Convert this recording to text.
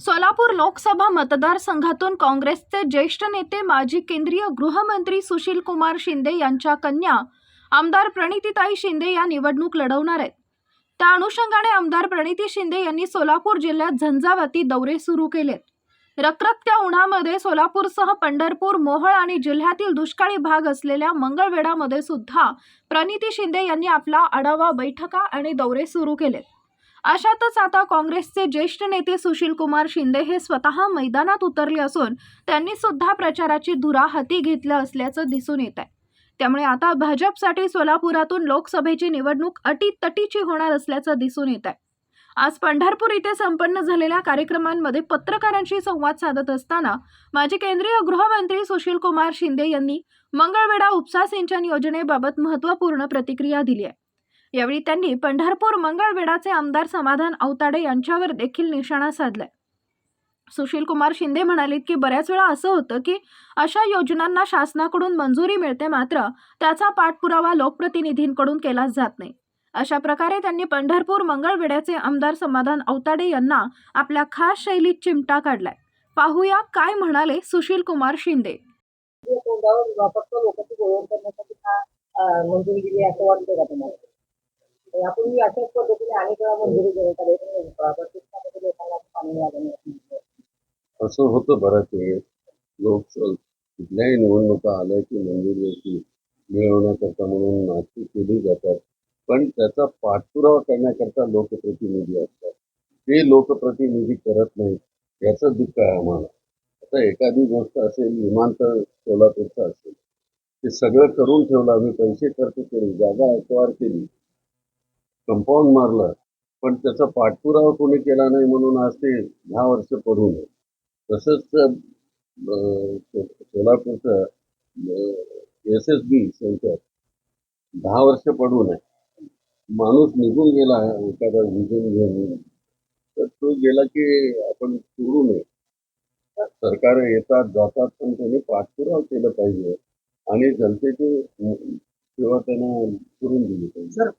सोलापूर लोकसभा मतदारसंघातून काँग्रेसचे ज्येष्ठ नेते माजी केंद्रीय गृहमंत्री सुशील कुमार शिंदे यांच्या कन्या आमदार प्रणितीताई शिंदे या निवडणूक लढवणार आहेत. त्या अनुषंगाने आमदार प्रणिती शिंदे यांनी सोलापूर जिल्ह्यात झंझावाती दौरे सुरू केलेत. रखरखत्या उन्हामध्ये सोलापूरसह पंढरपूर मोहळ आणि जिल्ह्यातील दुष्काळी भाग असलेल्या मंगळवेढामध्ये सुद्धा प्रणिती शिंदे यांनी आपला आढावा बैठका आणि दौरे सुरू केलेत. अशातच आता काँग्रेसचे ज्येष्ठ नेते सुशील कुमार शिंदे हे स्वतः मैदानात उतरले असून त्यांनी सुद्धा प्रचाराची धुरा हाती घेतलं असल्याचं दिसून येत आहे. त्यामुळे आता भाजपसाठी सोलापुरातून लोकसभेची निवडणूक अटीतटीची होणार असल्याचं दिसून येत आहे. आज पंढरपूर इथे संपन्न झालेल्या कार्यक्रमांमध्ये पत्रकारांशी संवाद साधत असताना माजी केंद्रीय गृहमंत्री सुशील कुमार शिंदे यांनी मंगळवेढा उपसा सिंचन योजनेबाबत महत्त्वपूर्ण प्रतिक्रिया दिली आहे. यावेळी त्यांनी पंढरपूर मंगळवेढाचे आमदार समाधान अवताडे यांच्यावर देखील निशाणा साधलाय. सुशील कुमार शिंदे म्हणाले की बऱ्याच वेळा असं होतं की अशा योजनांना शासनाकडून मंजुरी मिळते मात्र त्याचा पाठपुरावा लोकप्रतिनिधींकडून केला जात नाही. अशा प्रकारे त्यांनी पंढरपूर मंगळवेड्याचे आमदार समाधान अवताडे यांना आपल्या खास शैलीत चिमटा काढलाय. पाहूया काय म्हणाले सुशील कुमार शिंदे. तोंडावर लोकांची करण्यासाठी मंजुरी दिली असं वाटतं का तुम्हाला? यापूर्वी अशाच पद्धतीने अनेक वेळा मंजुरी देण्यात आली पण लोकांना पाणी असं होतं बरंच वेळेस लोक कुठल्याही निवडणुका आल्या की मंजुरी अशी मिळवण्याकरता म्हणून नाटकी केली जातात. पण त्याचा पाठपुरावा करण्याकरता लोकप्रतिनिधी असतात. ते लोकप्रतिनिधी करत नाहीत याचं दुःख आहे आम्हाला. आता एखादी गोष्ट असेल विमानतळ सोलापूरचं असेल ते सगळं करून ठेवलं आम्ही पैसे खर्च केले जागा ॲक्वायर केली. कंपाऊंड मारलं पण त्याचा पाठपुरावा कोणी केला नाही म्हणून आज ते दहा वर्ष पडून नये तसंच सोलापूरचं एस एस बी सेंटर दहा वर्ष पडून आहे. माणूस निघून गेला एखादा विजन घेऊन. तर तो गेला की आपण सोडू नये. सरकार येतात जातात पण त्यांनी पाठपुरावा केलं पाहिजे. आणि जनतेची सेवा त्यांना करून दिली पाहिजे. सर